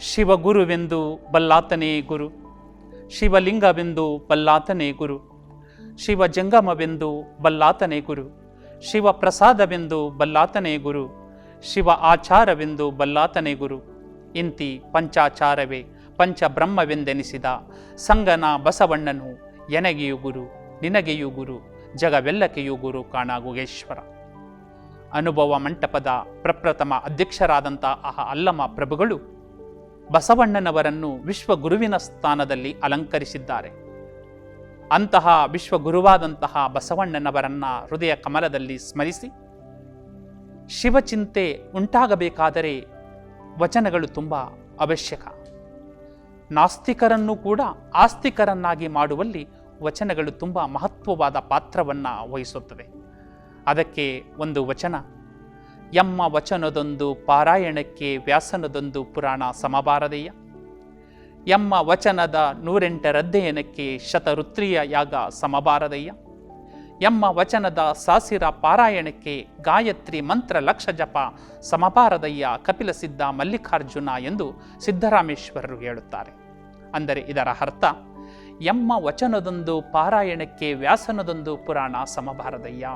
ಶಿವಗುರುವೆಂದು ಬಲ್ಲಾತನೇ ಗುರು. ಶಿವಲಿಂಗವೆಂದು ಬಲ್ಲಾತನೇ ಗುರು. ಶಿವಜಂಗಮವೆಂದು ಬಲ್ಲಾತನೇ ಗುರು. ಶಿವ ಪ್ರಸಾದವೆಂದು ಬಲ್ಲಾತನೇ ಗುರು. ಶಿವ ಆಚಾರವೆಂದು ಬಲ್ಲಾತನೇ ಗುರು. ಇಂತಿ ಪಂಚಾಚಾರವೇ ಪಂಚಬ್ರಹ್ಮವೆಂದೆನಿಸಿದ. ಸಂಗನ ಬಸವಣ್ಣನು, ಎನಗೆಯು ಗುರು, ನಿನಗೆಯು ಗುರು, ಜಗವೆಲ್ಲಕೆಯು ಗುರು ಕಾಣ ಗುಗೇಶ್ವರ ಅನುಭವ ಮಂಟಪದ ಪ್ರಪ್ರಥಮ ಅಧ್ಯಕ್ಷರಾದಂಥ ಆ ಅಲ್ಲಮ ಪ್ರಭುಗಳು ಬಸವಣ್ಣನವರನ್ನು ವಿಶ್ವಗುರುವಿನ ಸ್ಥಾನದಲ್ಲಿ ಅಲಂಕರಿಸಿದ್ದಾರೆ. ಅಂತಹ ವಿಶ್ವಗುರುವಾದಂತಹ ಬಸವಣ್ಣನವರನ್ನ ಹೃದಯ ಕಮಲದಲ್ಲಿ ಸ್ಮರಿಸಿ, ಶಿವಚಿಂತೆ ಉಂಟಾಗಬೇಕಾದರೆ ವಚನಗಳು ತುಂಬ ಅವಶ್ಯಕ. ನಾಸ್ತಿಕರನ್ನು ಕೂಡ ಆಸ್ತಿಕರನ್ನಾಗಿ ಮಾಡುವಲ್ಲಿ ವಚನಗಳು ತುಂಬ ಮಹತ್ವವಾದ ಪಾತ್ರವನ್ನು ವಹಿಸುತ್ತವೆ. ಅದಕ್ಕೆ ಒಂದು ವಚನ ಎಮ್ಮ ವಚನದೊಂದು ಪಾರಾಯಣಕ್ಕೆ ವ್ಯಾಸನದೊಂದು ಪುರಾಣ ಸಮಬಾರದೆಯ? ಎಮ್ಮ ವಚನದ ನೂರೆಂಟರಧ್ಯಯನಕ್ಕೆ ಶತರುತ್ರಿಯ ಯಾಗ ಸಮಬಾರದಯ್ಯ ಎಮ್ಮ ವಚನದ ಸಾಸಿರ ಪಾರಾಯಣಕ್ಕೆ ಗಾಯತ್ರಿ ಮಂತ್ರ ಲಕ್ಷ ಜಪ ಸಮಬಾರದಯ್ಯ ಕಪಿಲ ಸಿದ್ಧ ಮಲ್ಲಿಕಾರ್ಜುನ ಎಂದು ಸಿದ್ದರಾಮೇಶ್ವರರು ಹೇಳುತ್ತಾರೆ. ಅಂದರೆ ಇದರ ಅರ್ಥ ಎಮ್ಮ ವಚನದೊಂದು ಪಾರಾಯಣಕ್ಕೆ ವ್ಯಾಸನದೊಂದು ಪುರಾಣ ಸಮಬಾರದಯ್ಯ.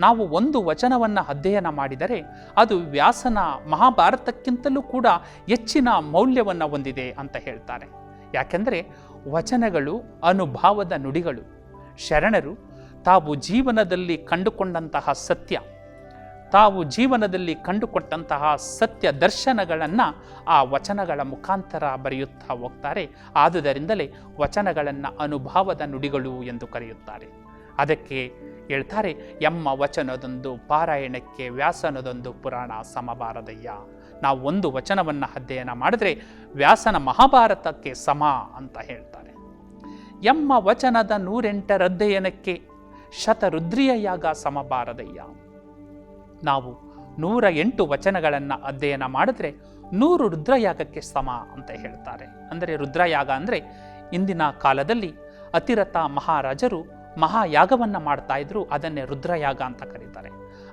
ನಾವು ಒಂದು ವಚನವನ್ನು ಅಧ್ಯಯನ ಮಾಡಿದರೆ ಅದು ವ್ಯಾಸನ ಮಹಾಭಾರತಕ್ಕಿಂತಲೂ ಕೂಡ ಹೆಚ್ಚಿನ ಮೌಲ್ಯವನ್ನು ಹೊಂದಿದೆ ಅಂತ ಹೇಳ್ತಾರೆ. ಯಾಕೆಂದರೆ ವಚನಗಳು ಅನುಭಾವದ ನುಡಿಗಳು. ಶರಣರು, ತಾವು ಜೀವನದಲ್ಲಿ ಕಂಡುಕೊಂಡಂತಹ ಸತ್ಯ, ತಾವು ಜೀವನದಲ್ಲಿ ಕಂಡುಕೊಟ್ಟಂತಹ ಸತ್ಯ ದರ್ಶನಗಳನ್ನು ಆ ವಚನಗಳ ಮುಖಾಂತರ ಬರೆಯುತ್ತಾ ಹೋಗ್ತಾರೆ. ಆದುದರಿಂದಲೇ ವಚನಗಳನ್ನು ಅನುಭಾವದ ನುಡಿಗಳು ಎಂದು ಕರೆಯುತ್ತಾರೆ. ಅದಕ್ಕೆ ಹೇಳ್ತಾರೆ ಎಮ್ಮ ವಚನದೊಂದು ಪಾರಾಯಣಕ್ಕೆ ವ್ಯಾಸನದೊಂದು ಪುರಾಣ ಸಮಬಾರದಯ್ಯ. ನಾವು ಒಂದು ವಚನವನ್ನು ಅಧ್ಯಯನ ಮಾಡಿದ್ರೆ ವ್ಯಾಸನ ಮಹಾಭಾರತಕ್ಕೆ ಸಮ ಅಂತ ಹೇಳ್ತಾರೆ. ಎಮ್ಮ ವಚನದ ನೂರೆಂಟರ ಅಧ್ಯಯನಕ್ಕೆ ಶತರುದ್ರಿಯ ಯಾಗ ಸಮಬಾರದಯ್ಯ. ನಾವು ನೂರ ಎಂಟು ವಚನಗಳನ್ನು ಅಧ್ಯಯನ ಮಾಡಿದ್ರೆ ನೂರು ರುದ್ರಯಾಗಕ್ಕೆ ಸಮ ಅಂತ ಹೇಳ್ತಾರೆ. ಅಂದರೆ ರುದ್ರಯಾಗ ಅಂದರೆ ಇಂದಿನ ಕಾಲದಲ್ಲಿ ಅತಿರಥ ಮಹಾರಾಜರು ಮಹಾಯಾಗವನ್ನು ಮಾಡ್ತಾ ಇದ್ರು, ಅದನ್ನೇ ರುದ್ರಯಾಗ ಅಂತ ಕರೀತಾರೆ.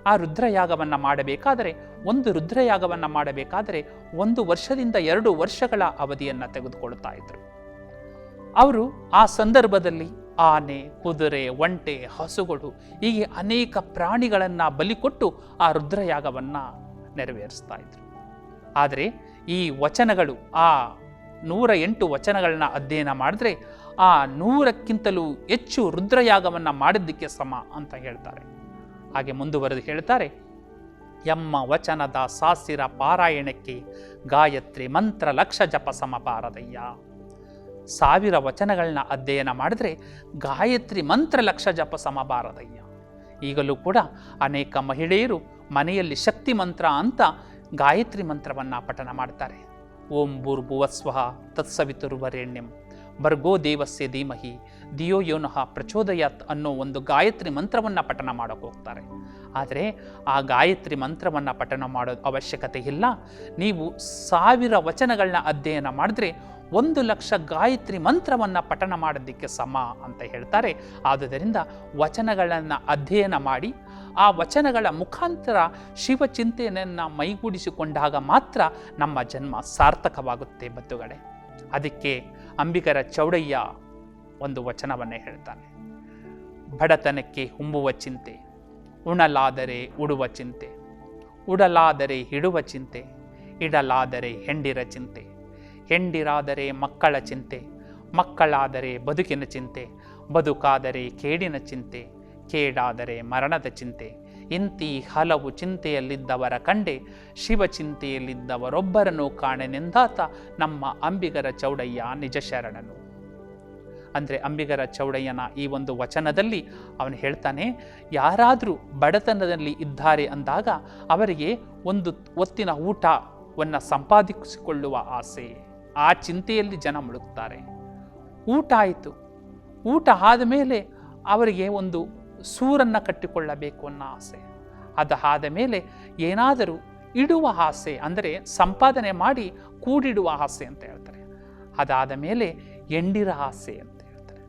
ಆ ರುದ್ರಯಾಗವನ್ನು ಮಾಡಬೇಕಾದರೆ, ಒಂದು ರುದ್ರಯಾಗವನ್ನು ಮಾಡಬೇಕಾದರೆ ಒಂದು ವರ್ಷದಿಂದ ಎರಡು ವರ್ಷಗಳ ಅವಧಿಯನ್ನು ತೆಗೆದುಕೊಳ್ತಾ ಇದ್ರು. ಅವರು ಆ ಸಂದರ್ಭದಲ್ಲಿ ಆನೆ, ಕುದುರೆ, ಒಂಟೆ, ಹಸುಗಳು ಹೀಗೆ ಅನೇಕ ಪ್ರಾಣಿಗಳನ್ನು ಬಲಿಕೊಟ್ಟು ಆ ರುದ್ರಯಾಗವನ್ನು ನೆರವೇರಿಸ್ತಾ ಇದ್ರು. ಆದರೆ ಈ ವಚನಗಳು, ಆ ನೂರ ಎಂಟು ವಚನಗಳನ್ನ ಅಧ್ಯಯನ ಮಾಡಿದ್ರೆ ಆ ನೂರಕ್ಕಿಂತಲೂ ಹೆಚ್ಚು ರುದ್ರಯಾಗವನ್ನು ಮಾಡಿದ್ದಕ್ಕೆ ಸಮ ಅಂತ ಹೇಳ್ತಾರೆ. ಹಾಗೆ ಮುಂದುವರೆದು ಹೇಳ್ತಾರೆ ಎಮ್ಮ ವಚನದ ಸಾಸಿರ ಪಾರಾಯಣಕ್ಕೆ ಗಾಯತ್ರಿ ಮಂತ್ರ ಲಕ್ಷ ಜಪ ಸಮ ಸಮಪಾರದಯ್ಯ. ಸಾವಿರ ವಚನಗಳನ್ನ ಅಧ್ಯಯನ ಮಾಡಿದ್ರೆ ಗಾಯತ್ರಿ ಮಂತ್ರ ಲಕ್ಷ ಜಪ ಸಮ ಬಾರದಯ್ಯ ಈಗಲೂ ಕೂಡ ಅನೇಕ ಮಹಿಳೆಯರು ಮನೆಯಲ್ಲಿ ಶಕ್ತಿ ಮಂತ್ರ ಅಂತ ಗಾಯತ್ರಿ ಮಂತ್ರವನ್ನು ಪಠನ ಮಾಡ್ತಾರೆ. ಓಂ ಭೂರ್ಭುವಸ್ವಃ ತತ್ಸವಿತುರ್ವರೆಣ್ಯಂ. ಭರ್ಗೋ ದೇವಸ್ಯ ಧೀಮಹಿ, ದಿಯೋ ಯೋನಃ ಪ್ರಚೋದಯಾತ್ ಅನ್ನೋ ಒಂದು ಗಾಯತ್ರಿ ಮಂತ್ರವನ್ನು ಪಠನ ಮಾಡೋಕೆ ಹೋಗ್ತಾರೆ. ಆದರೆ ಆ ಗಾಯತ್ರಿ ಮಂತ್ರವನ್ನು ಪಠನ ಮಾಡೋ ಅವಶ್ಯಕತೆ ಇಲ್ಲ. ನೀವು ಸಾವಿರ ವಚನಗಳನ್ನ ಅಧ್ಯಯನ ಮಾಡಿದ್ರೆ ಒಂದು ಲಕ್ಷ ಗಾಯತ್ರಿ ಮಂತ್ರವನ್ನು ಪಠನ ಮಾಡೋದಕ್ಕೆ ಸಮ ಅಂತ ಹೇಳ್ತಾರೆ. ಆದುದರಿಂದ ವಚನಗಳನ್ನು ಅಧ್ಯಯನ ಮಾಡಿ, ಆ ವಚನಗಳ ಮುಖಾಂತರ ಶಿವಚಿಂತನೆಯನ್ನು ಮೈಗೂಡಿಸಿಕೊಂಡಾಗ ಮಾತ್ರ ನಮ್ಮ ಜನ್ಮ ಸಾರ್ಥಕವಾಗುತ್ತೆ ಬದ್ದುಗಳೇ ಅದಕ್ಕೆ ಅಂಬಿಗರ ಚೌಡಯ್ಯ ಒಂದು ವಚನವನ್ನೇ ಹೇಳ್ತಾನೆ. ಬಡತನಕ್ಕೆ ಹುಂಬುವ ಚಿಂತೆ, ಉಣಲಾದರೆ ಉಡುವ ಚಿಂತೆ, ಉಡಲಾದರೆ ಹಿಡುವ ಚಿಂತೆ, ಇಡಲಾದರೆ ಹೆಂಡಿರ ಚಿಂತೆ, ಹೆಂಡಿರಾದರೆ ಮಕ್ಕಳ ಚಿಂತೆ, ಮಕ್ಕಳಾದರೆ ಬದುಕಿನ ಚಿಂತೆ, ಬದುಕಾದರೆ ಕೇಡಿನ ಚಿಂತೆ, ಕೇಡಾದರೆ ಮರಣದ ಚಿಂತೆ ಇಂತಿ ಹಲವು ಚಿಂತೆಯಲ್ಲಿದ್ದವರ ಕಂಡೆ ಶಿವಚಿಂತೆಯಲ್ಲಿದ್ದವರೊಬ್ಬರನ್ನು ಕಾಣೆನೆಂದಾತ ನಮ್ಮ ಅಂಬಿಗರ ಚೌಡಯ್ಯ ನಿಜ ಶರಣನು ಅಂದರೆ ಅಂಬಿಗರ ಚೌಡಯ್ಯನ ಈ ಒಂದು ವಚನದಲ್ಲಿ ಅವನು ಹೇಳ್ತಾನೆ, ಯಾರಾದರೂ ಬಡತನದಲ್ಲಿ ಇದ್ದಾರೆ ಅಂದಾಗ ಅವರಿಗೆ ಒಂದು ಒತ್ತಿನ ಊಟವನ್ನು ಸಂಪಾದಿಸಿಕೊಳ್ಳುವ ಆಸೆ. ಆ ಚಿಂತೆಯಲ್ಲಿ ಜನ ಮುಳುಗ್ತಾರೆ. ಊಟ ಆಯಿತು. ಊಟ ಆದ ಮೇಲೆ ಅವರಿಗೆ ಒಂದು ಸೂರನ್ನು ಕಟ್ಟಿಕೊಳ್ಳಬೇಕು ಅನ್ನೋ ಆಸೆ. ಅದು ಆದ ಮೇಲೆ ಏನಾದರೂ ಇಡುವ ಆಸೆ ಅಂದರೆ ಸಂಪಾದನೆ ಮಾಡಿ ಕೂಡಿಡುವ ಆಸೆ ಅಂತ ಹೇಳ್ತಾರೆ. ಅದಾದ ಮೇಲೆ ಎಂಡಿರ ಆಸೆ ಅಂತ ಹೇಳ್ತಾರೆ.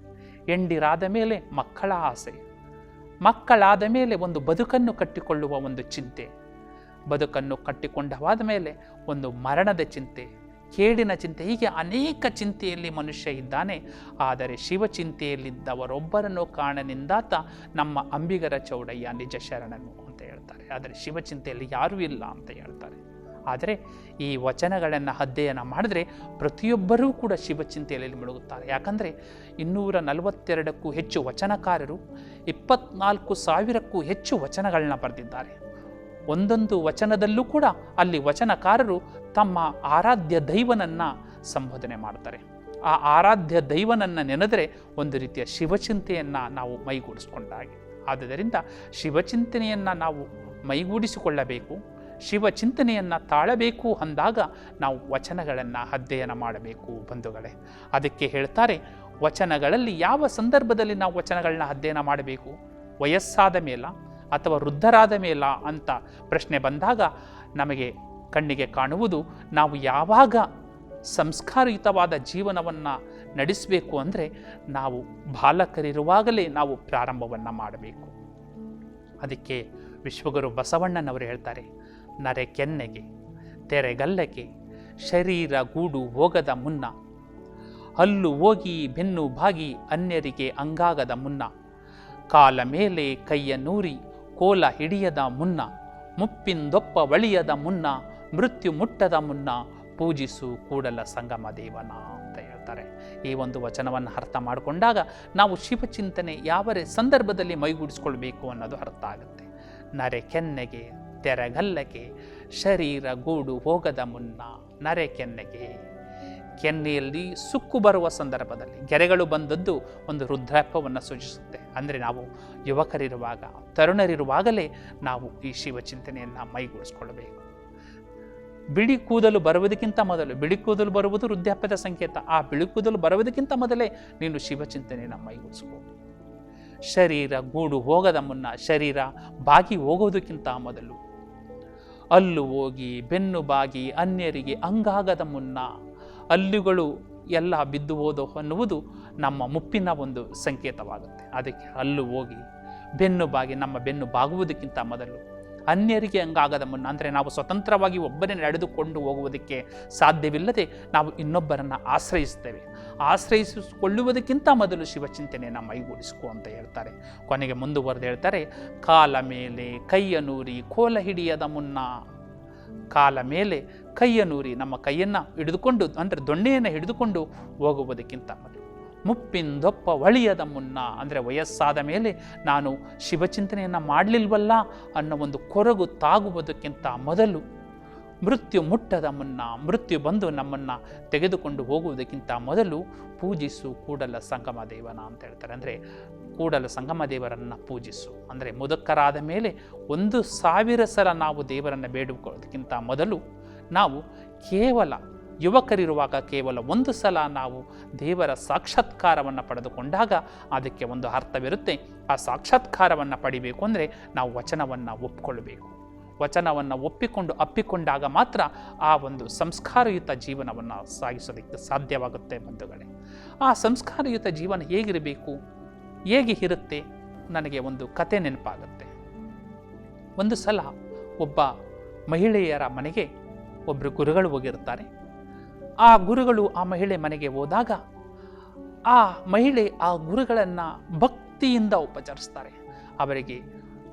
ಎಂಡಿರಾದ ಮೇಲೆ ಮಕ್ಕಳ ಆಸೆ. ಮಕ್ಕಳಾದ ಮೇಲೆ ಒಂದು ಬದುಕನ್ನು ಕಟ್ಟಿಕೊಳ್ಳುವ ಒಂದು ಚಿಂತೆ. ಬದುಕನ್ನು ಕಟ್ಟಿಕೊಂಡವಾದ ಮೇಲೆ ಒಂದು ಮರಣದ ಚಿಂತೆ. ಕೇಡಿನ ಚಿಂತೆ, ಹೀಗೆ ಅನೇಕ ಚಿಂತೆಯಲ್ಲಿ ಮನುಷ್ಯ ಇದ್ದಾನೆ. ಆದರೆ ಶಿವಚಿಂತೆಯಲ್ಲಿದ್ದವರೊಬ್ಬರನ್ನು ಕಾಣನಿಂದಾತ ನಮ್ಮ ಅಂಬಿಗರ ಚೌಡಯ್ಯ ನಿಜ ಶರಣನು ಅಂತ ಹೇಳ್ತಾರೆ. ಆದರೆ ಶಿವಚಿಂತೆಯಲ್ಲಿ ಯಾರೂ ಇಲ್ಲ ಅಂತ ಹೇಳ್ತಾರೆ. ಆದರೆ ಈ ವಚನಗಳನ್ನು ಅಧ್ಯಯನ ಮಾಡಿದ್ರೆ ಪ್ರತಿಯೊಬ್ಬರೂ ಕೂಡ ಶಿವಚಿಂತೆಯಲ್ಲಿ ಮುಳುಗುತ್ತಾರೆ. ಯಾಕಂದರೆ ಇನ್ನೂರ ನಲವತ್ತೆರಡಕ್ಕೂ ಹೆಚ್ಚು ವಚನಕಾರರು, ಇಪ್ಪತ್ನಾಲ್ಕು ಸಾವಿರಕ್ಕೂ ಹೆಚ್ಚು ವಚನಗಳನ್ನ ಬರೆದಿದ್ದಾರೆ. ಒಂದೊಂದು ವಚನದಲ್ಲೂ ಕೂಡ ಅಲ್ಲಿ ವಚನಕಾರರು ತಮ್ಮ ಆರಾಧ್ಯ ದೈವನನ್ನು ಸಂಬೋಧನೆ ಮಾಡ್ತಾರೆ. ಆ ಆರಾಧ್ಯ ದೈವನನ್ನು ನೆನೆದರೆ ಒಂದು ರೀತಿಯ ಶಿವಚಿಂತೆಯನ್ನು ನಾವು ಮೈಗೂಡಿಸ್ಕೊಂಡಾಗೆ. ಆದ್ದರಿಂದ ಶಿವಚಿಂತನೆಯನ್ನು ನಾವು ಮೈಗೂಡಿಸಿಕೊಳ್ಳಬೇಕು, ಶಿವಚಿಂತನೆಯನ್ನು ತಾಳಬೇಕು ಅಂದಾಗ ನಾವು ವಚನಗಳನ್ನು ಅಧ್ಯಯನ ಮಾಡಬೇಕು ಬಂಧುಗಳೇ. ಅದಕ್ಕೆ ಹೇಳ್ತಾರೆ, ವಚನಗಳಲ್ಲಿ ಯಾವ ಸಂದರ್ಭದಲ್ಲಿ ನಾವು ವಚನಗಳನ್ನ ಅಧ್ಯಯನ ಮಾಡಬೇಕು? ವಯಸ್ಸಾದ ಮೇಲ ಅಥವಾ ವೃದ್ಧರಾದ ಮೇಲ ಅಂತ ಪ್ರಶ್ನೆ ಬಂದಾಗ ನಮಗೆ ಕಣ್ಣಿಗೆ ಕಾಣುವುದು ನಾವು ಯಾವಾಗ ಸಂಸ್ಕಾರಯುತವಾದ ಜೀವನವನ್ನು ನಡೆಸಬೇಕು ಅಂದರೆ ನಾವು ಬಾಲಕರಿರುವಾಗಲೇ ನಾವು ಪ್ರಾರಂಭವನ್ನು ಮಾಡಬೇಕು. ಅದಕ್ಕೆ ವಿಶ್ವಗುರು ಬಸವಣ್ಣನವರು ಹೇಳ್ತಾರೆ, ನರೆ ಕೆನ್ನೆಗೆ ತೆರೆಗಲ್ಲಕ್ಕೆ ಶರೀರ ಗೂಡು ಹೋಗದ ಮುನ್ನ, ಹಲ್ಲು ಹೋಗಿ ಬೆನ್ನು ಬಾಗಿ ಅನ್ಯರಿಗೆ ಅಂಗಾಗದ ಮುನ್ನ, ಕಾಲ ಮೇಲೆ ಕೈಯ ನೂರಿ ಕೋಲ ಹಿಡಿಯದ ಮುನ್ನ, ಮುಪ್ಪಿಂದೊಪ್ಪ ಬಳಿಯದ ಮುನ್ನ ಮೃತ್ಯು ಮುಟ್ಟದ ಮುನ್ನ ಪೂಜಿಸು ಕೂಡಲ ಸಂಗಮ ದೇವನ ಅಂತ ಹೇಳ್ತಾರೆ. ಈ ಒಂದು ವಚನವನ್ನು ಅರ್ಥ ಮಾಡಿಕೊಂಡಾಗ ನಾವು ಶಿವಚಿಂತನೆ ಯಾವ ಸಂದರ್ಭದಲ್ಲಿ ಮೈಗೂಡಿಸ್ಕೊಳ್ಬೇಕು ಅನ್ನೋದು ಅರ್ಥ ಆಗುತ್ತೆ. ನರೆ ಕೆನ್ನೆಗೆ, ತೆರೆಗಲ್ಲಗೆ, ಶರೀರ ಗೂಡು ಹೋಗದ ಮುನ್ನ ನರೆ ಕೆನ್ನೆಗೆ. ಕೆನ್ನೆಯಲ್ಲಿ ಸುಕ್ಕು ಬರುವ ಸಂದರ್ಭದಲ್ಲಿ ಗೆರೆಗಳು ಬಂದದ್ದು ಒಂದು ರುದ್ರಾಪವನ್ನು ಸೂಚಿಸುತ್ತೆ. ಅಂದರೆ ನಾವು ಯುವಕರಿರುವಾಗ, ತರುಣರಿರುವಾಗಲೇ ನಾವು ಈ ಶಿವಚಿಂತನೆಯನ್ನು ಮೈಗೂಡಿಸ್ಕೊಳ್ಬೇಕು. ಬಿಳಿ ಕೂದಲು ಬರುವುದಕ್ಕಿಂತ ಮೊದಲು, ಬಿಳಿ ಕೂದಲು ಬರುವುದು ವೃದ್ಧಾಪ್ಯದ ಸಂಕೇತ. ಆ ಬಿಳಿ ಕೂದಲು ಬರುವುದಕ್ಕಿಂತ ಮೊದಲೇ ನೀನು ಶಿವಚಿಂತನೆಯನ್ನು ಮೈಗೂಡಿಸ್ಕೋ ಶರೀರ ಗೂಡು ಹೋಗದ ಮುನ್ನ ಶರೀರ ಬಾಗಿ ಹೋಗೋದಕ್ಕಿಂತ ಮೊದಲು. ಅಲ್ಲು ಹೋಗಿ, ಬೆನ್ನು ಬಾಗಿ, ಅನ್ಯರಿಗೆ ಅಂಗಾಗದ ಮುನ್ನ ಅಲ್ಲುಗಳು ಎಲ್ಲ ಬಿದ್ದು ಹೋದೋ ಅನ್ನುವುದು ನಮ್ಮ ಮುಪ್ಪಿನ ಒಂದು ಸಂಕೇತವಾಗುತ್ತೆ. ಅದಕ್ಕೆ ಅಲ್ಲು ಹೋಗಿ, ಬೆನ್ನು ಬಾಗಿ, ನಮ್ಮ ಬೆನ್ನು ಬಾಗುವುದಕ್ಕಿಂತ ಮೊದಲು ಅನ್ಯರಿಗೆ ಹಂಗಾಗದ ಮುನ್ನ, ಅಂದರೆ ನಾವು ಸ್ವತಂತ್ರವಾಗಿ ಒಬ್ಬರೇ ನಡೆದುಕೊಂಡು ಹೋಗುವುದಕ್ಕೆ ಸಾಧ್ಯವಿಲ್ಲದೆ ನಾವು ಇನ್ನೊಬ್ಬರನ್ನು ಆಶ್ರಯಿಸ್ತೇವೆ ಆಶ್ರಯಿಸಿಕೊಳ್ಳುವುದಕ್ಕಿಂತ ಮೊದಲು ಶಿವಚಿಂತನೆಯನ್ನು ಮೈಗೂಡಿಸಿಕೊ ಅಂತ ಹೇಳ್ತಾರೆ. ಕೊನೆಗೆ ಮುಂದುವರೆದು ಹೇಳ್ತಾರೆ, ಕಾಲ ಮೇಲೆ ಕೈಯನೂರಿ ಕೋಲ ಹಿಡಿಯದ ಮುನ್ನ, ಕಾಲ ಮೇಲೆ ಕೈಯನೂರಿ ನಮ್ಮ ಕೈಯನ್ನು ಹಿಡಿದುಕೊಂಡು, ಅಂದರೆ ದೊಣ್ಣೆಯನ್ನು ಹಿಡಿದುಕೊಂಡು ಹೋಗುವುದಕ್ಕಿಂತ ಮೊದಲು. ಮುಪ್ಪಿಂದೊಪ್ಪ ಒಳಿಯದ ಮುನ್ನ, ಅಂದರೆ ವಯಸ್ಸಾದ ಮೇಲೆ ನಾನು ಶಿವಚಿಂತನೆಯನ್ನು ಮಾಡಲಿಲ್ವಲ್ಲ ಅನ್ನೋ ಒಂದು ಕೊರಗು ತಾಗುವುದಕ್ಕಿಂತ ಮೊದಲು ಮೃತ್ಯು ಮುಟ್ಟದ ಮುನ್ನ, ಮೃತ್ಯು ಬಂದು ನಮ್ಮನ್ನು ತೆಗೆದುಕೊಂಡು ಹೋಗುವುದಕ್ಕಿಂತ ಮೊದಲು ಪೂಜಿಸು ಕೂಡಲ ಸಂಗಮ ದೇವನ ಅಂತ ಹೇಳ್ತಾರೆ. ಅಂದರೆ ಕೂಡಲ ಸಂಗಮ ದೇವರನ್ನು ಪೂಜಿಸು. ಅಂದರೆ ಮುದುಕರಾದ ಮೇಲೆ ಒಂದು ಸಾವಿರ ಸಲ ನಾವು ದೇವರನ್ನು ಬೇಡಿಕೊಳ್ಳೋದಕ್ಕಿಂತ ಮೊದಲು ನಾವು ಕೇವಲ ಯುವಕರಿರುವಾಗ ಕೇವಲ ಒಂದು ಸಲ ನಾವು ದೇವರ ಸಾಕ್ಷಾತ್ಕಾರವನ್ನು ಪಡೆದುಕೊಂಡಾಗ ಅದಕ್ಕೆ ಒಂದು ಅರ್ಥವಿರುತ್ತೆ. ಆ ಸಾಕ್ಷಾತ್ಕಾರವನ್ನು ಪಡಿಬೇಕು ಅಂದರೆ ನಾವು ವಚನವನ್ನು ಒಪ್ಪಿಕೊಳ್ಳಬೇಕು ವಚನವನ್ನು ಒಪ್ಪಿಕೊಂಡು ಅಪ್ಪಿಕೊಂಡಾಗ ಮಾತ್ರ ಆ ಒಂದು ಸಂಸ್ಕಾರಯುತ ಜೀವನವನ್ನು ಸಾಗಿಸೋದಕ್ಕೆ ಸಾಧ್ಯವಾಗುತ್ತೆ ಬಂಧುಗಳೇ. ಆ ಸಂಸ್ಕಾರಯುತ ಜೀವನ ಹೇಗಿರಬೇಕು? ಹೇಗೆ ಇರುತ್ತೆ? ನನಗೆ ಒಂದು ಕತೆ ನೆನಪಾಗುತ್ತೆ. ಒಂದು ಸಲ ಒಬ್ಬ ಮಹಿಳೆಯರ ಮನೆಗೆ ಒಬ್ಬರು ಗುರುಗಳು ಹೋಗಿರ್ತಾರೆ. ಆ ಗುರುಗಳು ಆ ಮಹಿಳೆ ಮನೆಗೆ ಹೋದಾಗ ಆ ಮಹಿಳೆ ಆ ಗುರುಗಳನ್ನು ಭಕ್ತಿಯಿಂದ ಉಪಚರಿಸ್ತಾರೆ. ಅವರಿಗೆ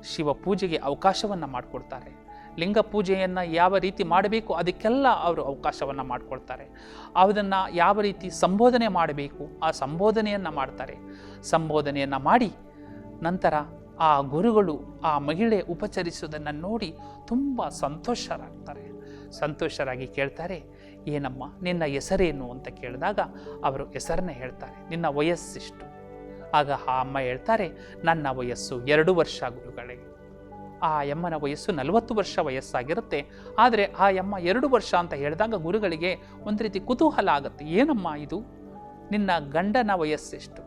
ಶಿವ ಪೂಜೆಗೆ ಅವಕಾಶವನ್ನು ಮಾಡಿಕೊಡ್ತಾರೆ. ಲಿಂಗ ಪೂಜೆಯನ್ನು ಯಾವ ರೀತಿ ಮಾಡಬೇಕು ಅದಕ್ಕೆಲ್ಲ ಅವರು ಅವಕಾಶವನ್ನು ಮಾಡಿಕೊಡ್ತಾರೆ. ಅದನ್ನು ಯಾವ ರೀತಿ ಸಂಬೋಧನೆ ಮಾಡಬೇಕು ಆ ಸಂಬೋಧನೆಯನ್ನು ಮಾಡ್ತಾರೆ. ಸಂಬೋಧನೆಯನ್ನು ಮಾಡಿ ನಂತರ ಆ ಗುರುಗಳು ಆ ಮಹಿಳೆ ಉಪಚರಿಸುವುದನ್ನು ನೋಡಿ ತುಂಬ ಸಂತೋಷರಾಗ್ತಾರೆ. ಸಂತೋಷರಾಗಿ ಕೇಳ್ತಾರೆ ಏನಮ್ಮ, ನಿನ್ನ ಹೆಸರೇನು ಅಂತ ಕೇಳಿದಾಗ ಅವರು ಹೆಸರನ್ನೇ ಹೇಳ್ತಾರೆ, ನಿನ್ನ ವಯಸ್ಸಿಷ್ಟು. ಆಗ ಆ ಅಮ್ಮ ಹೇಳ್ತಾರೆ, ನನ್ನ ವಯಸ್ಸು ಎರಡು ವರ್ಷ ಗುರುಗಳೇ. ಆ ಯಮ್ಮನ ವಯಸ್ಸು ನಲವತ್ತು ವರ್ಷ ವಯಸ್ಸಾಗಿರುತ್ತೆ, ಆದರೆ ಆ ಯಮ್ಮ ಎರಡು ವರ್ಷ ಅಂತ ಹೇಳಿದಾಗ ಗುರುಗಳಿಗೆ ಒಂದು ರೀತಿ ಕುತೂಹಲ ಆಗುತ್ತೆ, ಏನಮ್ಮ ಇದು? ನಿನ್ನ ಗಂಡನ ವಯಸ್ಸೆಷ್ಟು.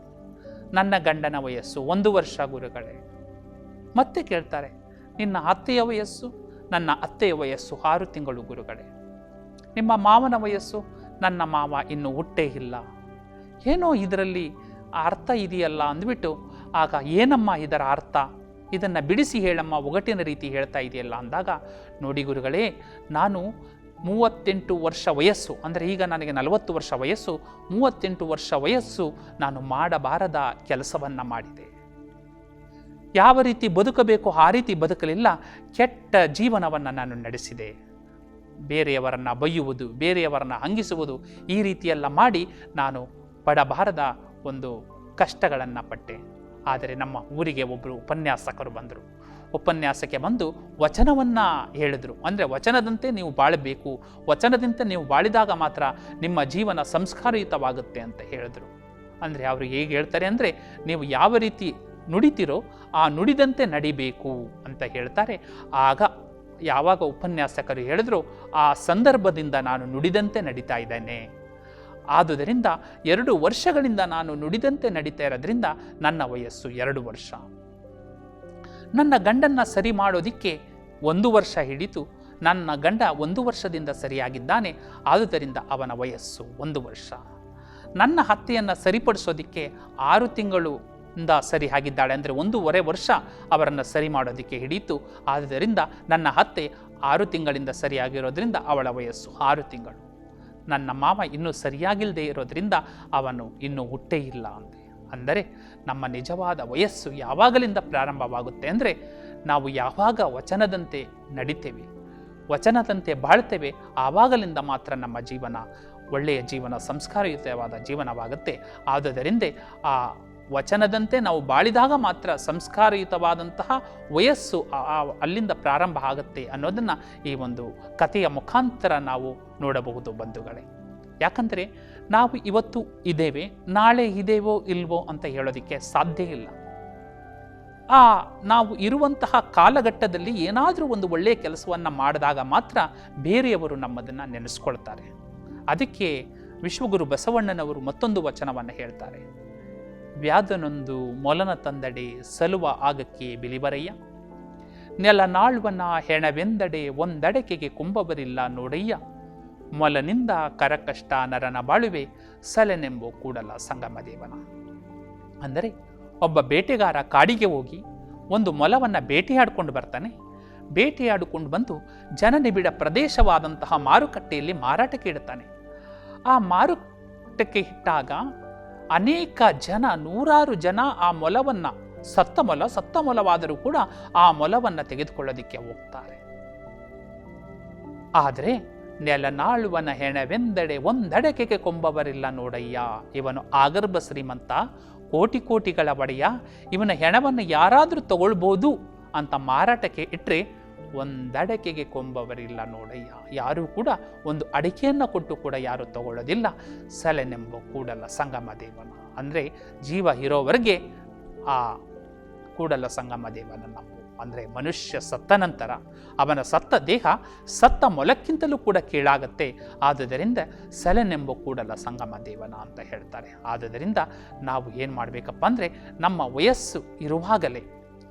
ನನ್ನ ಗಂಡನ ವಯಸ್ಸು ಒಂದು ವರ್ಷ ಗುರುಗಳೇ. ಮತ್ತೆ ಕೇಳ್ತಾರೆ, ನಿನ್ನ ಅತ್ತೆಯ ವಯಸ್ಸು? ನನ್ನ ಅತ್ತೆಯ ವಯಸ್ಸು ಆರು ತಿಂಗಳು ಗುರುಗಳೇ. ನಿಮ್ಮ ಮಾವನ ವಯಸ್ಸು ನನ್ನ ಮಾವ ಇನ್ನೂ ಹುಟ್ಟೇ ಇಲ್ಲ. ಏನೋ ಇದರಲ್ಲಿ ಅರ್ಥ ಇದೆಯಲ್ಲ ಅಂದ್ಬಿಟ್ಟು ಆಗ ಏನಮ್ಮ ಇದರ ಅರ್ಥ? ಇದನ್ನು ಬಿಡಿಸಿ ಹೇಳಮ್ಮ, ಒಗಟಿನ ರೀತಿ ಹೇಳ್ತಾ ಇದೆಯಲ್ಲ ಅಂದಾಗ, ನೋಡಿ ಗುರುಗಳೇ, ನಾನು ಮೂವತ್ತೆಂಟು ವರ್ಷ ವಯಸ್ಸು, ಅಂದರೆ ಈಗ ನನಗೆ ನಲವತ್ತು ವರ್ಷ ವಯಸ್ಸು, ಮೂವತ್ತೆಂಟು ವರ್ಷ ವಯಸ್ಸು ನಾನು ಮಾಡಬಾರದ ಕೆಲಸವನ್ನು ಮಾಡಿದೆ. ಯಾವ ರೀತಿ ಬದುಕಬೇಕು ಆ ರೀತಿ ಬದುಕಲಿಲ್ಲ, ಕೆಟ್ಟ ಜೀವನವನ್ನು ನಾನು ನಡೆಸಿದೆ. ಬೇರೆಯವರನ್ನು ಬೈಯುವುದು ಬೇರೆಯವರನ್ನು ಹಂಗಿಸುವುದು ಈ ರೀತಿಯೆಲ್ಲ ಮಾಡಿ ನಾನು ಪಡಬಾರದ ಒಂದು ಕಷ್ಟಗಳನ್ನು ಪಟ್ಟೆ. ಆದರೆ ನಮ್ಮ ಊರಿಗೆ ಒಬ್ಬರು ಉಪನ್ಯಾಸಕರು ಬಂದರು. ಉಪನ್ಯಾಸಕ್ಕೆ ಬಂದು ವಚನವನ್ನು ಹೇಳಿದರು. ಅಂದರೆ ವಚನದಂತೆ ನೀವು ಬಾಳಬೇಕು, ವಚನದಂತೆ ನೀವು ಬಾಳಿದಾಗ ಮಾತ್ರ ನಿಮ್ಮ ಜೀವನ ಸಂಸ್ಕಾರಯುತವಾಗುತ್ತೆ ಅಂತ ಹೇಳಿದರು. ಅಂದರೆ ಅವರು ಹೇಗೆ ಹೇಳ್ತಾರೆ ಅಂದರೆ ನೀವು ಯಾವ ರೀತಿ ನುಡಿತಿರೋ ಆ ನುಡಿದಂತೆ ನಡಿಬೇಕು ಅಂತ ಹೇಳ್ತಾರೆ. ಆಗ ಯಾವಾಗ ಉಪನ್ಯಾಸಕರು ಹೇಳಿದ್ರು ಆ ಸಂದರ್ಭದಿಂದ ನಾನು ನುಡಿದಂತೆ ನಡೀತಾ ಇದ್ದೇನೆ. ಆದುದರಿಂದ ಎರಡು ವರ್ಷಗಳಿಂದ ನಾನು ನುಡಿದಂತೆ ನಡೀತಾ ಇರೋದ್ರಿಂದ ನನ್ನ ವಯಸ್ಸು ಎರಡು ವರ್ಷ. ನನ್ನ ಗಂಡನ್ನ ಸರಿ ಮಾಡೋದಿಕ್ಕೆ ಒಂದು ವರ್ಷ ಹಿಡಿತು ನನ್ನ ಗಂಡ ಒಂದು ವರ್ಷದಿಂದ ಸರಿಯಾಗಿದ್ದಾನೆ, ಆದುದರಿಂದ ಅವನ ವಯಸ್ಸು ಒಂದು ವರ್ಷ. ನನ್ನ ಹತ್ಯೆಯನ್ನು ಸರಿಪಡಿಸೋದಿಕ್ಕೆ ಆರು ತಿಂಗಳು ಇಂದ ಸರಿ ಆಗಿದ್ದಾಳೆ ಅಂದರೆ ಒಂದೂವರೆ ವರ್ಷ ಅವರನ್ನು ಸರಿ ಮಾಡೋದಕ್ಕೆ ಹಿಡಿಯಿತು ಆದ್ದರಿಂದ ನನ್ನ ಅತ್ತೆ ಆರು ತಿಂಗಳಿಂದ ಸರಿಯಾಗಿರೋದ್ರಿಂದ ಅವಳ ವಯಸ್ಸು ಆರು ತಿಂಗಳು. ನನ್ನ ಮಾವ ಇನ್ನೂ ಸರಿಯಾಗಿಲ್ಲದೆ ಇರೋದ್ರಿಂದ ಅವನು ಇನ್ನೂ ಹುಟ್ಟೇ ಇಲ್ಲ ಅಂದೆ. ಅಂದರೆ ನಮ್ಮ ನಿಜವಾದ ವಯಸ್ಸು ಯಾವಾಗಲಿಂದ ಪ್ರಾರಂಭವಾಗುತ್ತೆ ಅಂದರೆ ನಾವು ಯಾವಾಗ ವಚನದಂತೆ ನಡಿತೇವೆ, ವಚನದಂತೆ ಬಾಳ್ತೇವೆ, ಆವಾಗಲಿಂದ ಮಾತ್ರ ನಮ್ಮ ಜೀವನ ಒಳ್ಳೆಯ ಜೀವನ, ಸಂಸ್ಕಾರಯುತವಾದ ಜೀವನವಾಗುತ್ತೆ. ಆದುದರಿಂದ ಆ ವಚನದಂತೆ ನಾವು ಬಾಳಿದಾಗ ಮಾತ್ರ ಸಂಸ್ಕಾರಯುತವಾದಂತಹ ವಯಸ್ಸು ಅಲ್ಲಿಂದ ಪ್ರಾರಂಭ ಆಗುತ್ತೆ ಅನ್ನೋದನ್ನು ಈ ಒಂದು ಕಥೆಯ ಮುಖಾಂತರ ನಾವು ನೋಡಬಹುದು ಬಂಧುಗಳೇ. ಯಾಕಂದರೆ ನಾವು ಇವತ್ತು ಇದ್ದೇವೆ, ನಾಳೆ ಇದೇವೋ ಇಲ್ವೋ ಅಂತ ಹೇಳೋದಕ್ಕೆ ಸಾಧ್ಯ ಇಲ್ಲ. ಆ, ನಾವು ಇರುವಂತಹ ಕಾಲಘಟ್ಟದಲ್ಲಿ ಏನಾದರೂ ಒಂದು ಒಳ್ಳೆಯ ಕೆಲಸವನ್ನು ಮಾಡಿದಾಗ ಮಾತ್ರ ಬೇರೆಯವರು ನಮ್ಮದನ್ನು ನೆನೆಸ್ಕೊಳ್ತಾರೆ. ಅದಕ್ಕೆ ವಿಶ್ವಗುರು ಬಸವಣ್ಣನವರು ಮತ್ತೊಂದು ವಚನವನ್ನು ಹೇಳ್ತಾರೆ. ವ್ಯಾಧನೊಂದು ಮೊಲನ ತಂದಡೆ ಸಲುವ ಆಗಕ್ಕೆ ಬಿಲಿಬರಯ್ಯ. ನೆಲ ನಾಳ್ವನ ಹೆಣವೆಂದಡೆ ಒಂದಡಕೆಗೆ ಕುಂಬಬರಿಲ್ಲ ನೋಡಯ್ಯ. ಮೊಲನಿಂದ ಕರಕಷ್ಟ ನರನ ಬಾಳುವೆ ಸಲೆನೆಂಬು ಕೂಡಲ ಸಂಗಮದೇವನ. ಅಂದರೆ ಒಬ್ಬ ಬೇಟೆಗಾರ ಕಾಡಿಗೆ ಹೋಗಿ ಒಂದು ಮೊಲವನ್ನು ಬೇಟೆಯಾಡಿಕೊಂಡು ಬರ್ತಾನೆ. ಬೇಟೆಯಾಡಿಕೊಂಡು ಬಂದು ಜನನಿಬಿಡ ಪ್ರದೇಶವಾದಂತಹ ಮಾರುಕಟ್ಟೆಯಲ್ಲಿ ಮಾರಾಟಕ್ಕೆ ಇಡ್ತಾನೆ. ಆ ಮಾರುಕಟ್ಟೆಗೆ ಇಟ್ಟಾಗ ಅನೇಕ ಜನ, ನೂರಾರು ಜನ ಆ ಮೊಲವನ್ನು ಸತ್ತ ಮೊಲ ಸತ್ತ ಮೊಲವಾದರೂ ಕೂಡ ಆ ಮೊಲವನ್ನು ತೆಗೆದುಕೊಳ್ಳೋದಿಕ್ಕೆ ಹೋಗ್ತಾರೆ. ಆದರೆ ನೆಲನಾಳುವನ ಹೆಣವೆಂದೆಡೆ ಒಂದಡಕೆಗೆ ಕೊಂಬವರಿಲ್ಲ ನೋಡಯ್ಯ. ಇವನು ಆಗರ್ಭ ಶ್ರೀಮಂತ, ಕೋಟಿ ಕೋಟಿಗಳ ಒಡೆಯ. ಇವನ ಹೆಣವನ್ನು ಯಾರಾದರೂ ತಗೊಳ್ಬೋದು ಅಂತ ಮಾರಾಟಕ್ಕೆ ಇಟ್ಟರೆ ಒಂದಡಕೆಗೆ ಕೊಂಬವರಿಲ್ಲ ನೋಡಯ್ಯ ಯಾರೂ ಕೂಡ ಒಂದು ಅಡಿಕೆಯನ್ನು ಕೊಟ್ಟು ಕೂಡ ಯಾರು ತಗೊಳ್ಳೋದಿಲ್ಲ. ಸಲನೆಂಬ ಕೂಡಲ ಸಂಗಮ ದೇವನ, ಅಂದರೆ ಜೀವ ಇರೋವರೆಗೆ ಆ ಕೂಡಲ ಸಂಗಮ ದೇವನ ನಂಬು ಅಂದರೆ ಮನುಷ್ಯ ಸತ್ತ ನಂತರ ಅವನ ಸತ್ತ ದೇಹ ಸತ್ತ ಮೊಲಕ್ಕಿಂತಲೂ ಕೂಡ ಕೀಳಾಗತ್ತೆ. ಆದುದರಿಂದ ಸಲನೆಂಬ ಕೂಡಲ ಸಂಗಮ ದೇವನ ಅಂತ ಹೇಳ್ತಾರೆ. ಆದುದರಿಂದ ನಾವು ಏನು ಮಾಡಬೇಕಪ್ಪ ಅಂದರೆ ನಮ್ಮ ವಯಸ್ಸು ಇರುವಾಗಲೇ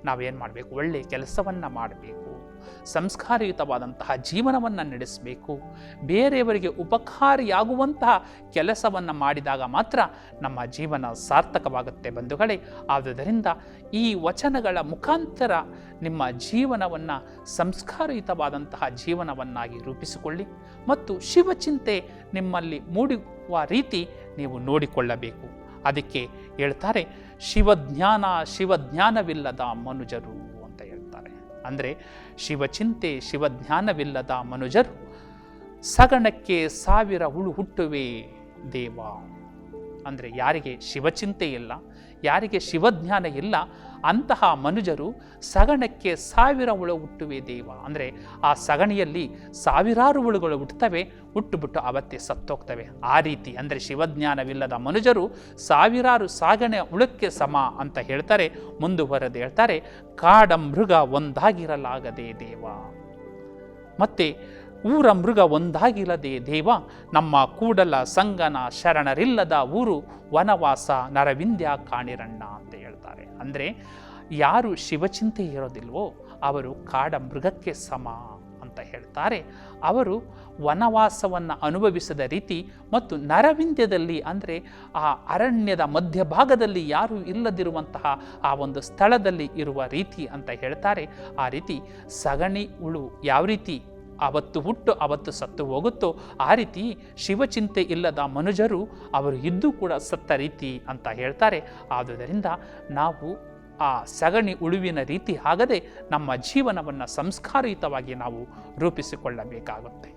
ನಾವೇನು ಮಾಡಬೇಕು? ಒಳ್ಳೆಯ ಕೆಲಸವನ್ನು ಮಾಡಬೇಕು. ಸಂಸ್ಕಾರಯುತವಾದಂತಹ ಜೀವನವನ್ನು ನಡೆಸಬೇಕು. ಬೇರೆಯವರಿಗೆ ಉಪಕಾರಿಯಾಗುವಂತಹ ಕೆಲಸವನ್ನು ಮಾಡಿದಾಗ ಮಾತ್ರ ನಮ್ಮ ಜೀವನ ಸಾರ್ಥಕವಾಗುತ್ತೆ ಬಂಧುಗಳೇ. ಆದುದರಿಂದ ಈ ವಚನಗಳ ಮುಖಾಂತರ ನಿಮ್ಮ ಜೀವನವನ್ನು ಸಂಸ್ಕಾರಯುತವಾದಂತಹ ಜೀವನವನ್ನಾಗಿ ರೂಪಿಸಿಕೊಳ್ಳಿ ಮತ್ತು ಶಿವಚಿಂತೆ ನಿಮ್ಮಲ್ಲಿ ಮೂಡುವ ರೀತಿ ನೀವು ನೋಡಿಕೊಳ್ಳಬೇಕು. ಅದಕ್ಕೆ ಹೇಳ್ತಾರೆ, ಶಿವಜ್ಞಾನ, ಶಿವಜ್ಞಾನವಿಲ್ಲದ ಮನುಜರು ಅಂತ ಹೇಳ್ತಾರೆ. ಅಂದರೆ ಶಿವಚಿಂತೆ, ಶಿವಜ್ಞಾನವಿಲ್ಲದ ಮನುಜರು ಸಗಣಕ್ಕೆ ಸಾವಿರ ಹುಳು ಹುಟ್ಟುವೆ ದೇವ. ಅಂದರೆ ಯಾರಿಗೆ ಶಿವಚಿಂತೆ ಇಲ್ಲ, ಯಾರಿಗೆ ಶಿವಜ್ಞಾನ ಇಲ್ಲ ಅಂತಹ ಮನುಜರು ಸಗಣಕ್ಕೆ ಸಾವಿರ ಉಳು ಹುಟ್ಟುವೆ ದೇವ. ಅಂದರೆ ಆ ಸಗಣಿಯಲ್ಲಿ ಸಾವಿರಾರು ಹುಳುಗಳು ಹುಟ್ಟುತ್ತವೆ, ಹುಟ್ಟುಬಿಟ್ಟು ಅವತ್ತೆ ಸತ್ತೋಗ್ತವೆ. ಆ ರೀತಿ ಅಂದರೆ ಶಿವಜ್ಞಾನವಿಲ್ಲದ ಮನುಜರು ಸಾವಿರಾರು ಸಾಗಣೆ ಹುಳಕ್ಕೆ ಸಮ ಅಂತ ಹೇಳ್ತಾರೆ, ಮುಂದುವರೆದು ಹೇಳ್ತಾರೆ ಕಾಡ ಮೃಗ ಒಂದಾಗಿರಲಾಗದೆ ದೇವ. ಮತ್ತೆ ಊರ ಮೃಗ ಒಂದಾಗಿಲ್ಲದೆ ದೇವ, ನಮ್ಮ ಕೂಡಲ ಸಂಗನ ಶರಣರಿಲ್ಲದ ಊರು ವನವಾಸ ನರವಿಂದ್ಯ ಕಾಣಿರಣ್ಣ ಅಂತ ಹೇಳ್ತಾರೆ. ಅಂದರೆ ಯಾರು ಶಿವಚಿಂತೆ ಇರೋದಿಲ್ವೋ ಅವರು ಕಾಡ ಮೃಗಕ್ಕೆ ಸಮ ಅಂತ ಹೇಳ್ತಾರೆ. ಅವರು ವನವಾಸವನ್ನು ಅನುಭವಿಸದ ರೀತಿ ಮತ್ತು ನರವಿಂದ್ಯದಲ್ಲಿ ಅಂದರೆ ಆ ಅರಣ್ಯದ ಮಧ್ಯಭಾಗದಲ್ಲಿ ಯಾರೂ ಇಲ್ಲದಿರುವಂತಹ ಆ ಒಂದು ಸ್ಥಳದಲ್ಲಿ ಇರುವ ರೀತಿ ಅಂತ ಹೇಳ್ತಾರೆ. ಆ ರೀತಿ ಸಗಣಿ ಹುಳು ಯಾವ ರೀತಿ ಅವತ್ತು ಹುಟ್ಟು, ಅವತ್ತು ಸತ್ತು ಹೋಗುತ್ತೋ ಆ ರೀತಿ ಶಿವಚಿಂತೆ ಇಲ್ಲದ ಮನುಜರು ಅವರು ಇದ್ದು ಕೂಡ ಸತ್ತ ರೀತಿ ಅಂತ ಹೇಳ್ತಾರೆ. ಆದುದರಿಂದ ನಾವು ಆ ಸಗಣಿ ಉಳುವಿನ ರೀತಿ ಆಗದೆ ನಮ್ಮ ಜೀವನವನ್ನು ಸಂಸ್ಕಾರಯುತವಾಗಿ ನಾವು ರೂಪಿಸಿಕೊಳ್ಳಬೇಕಾಗುತ್ತೆ.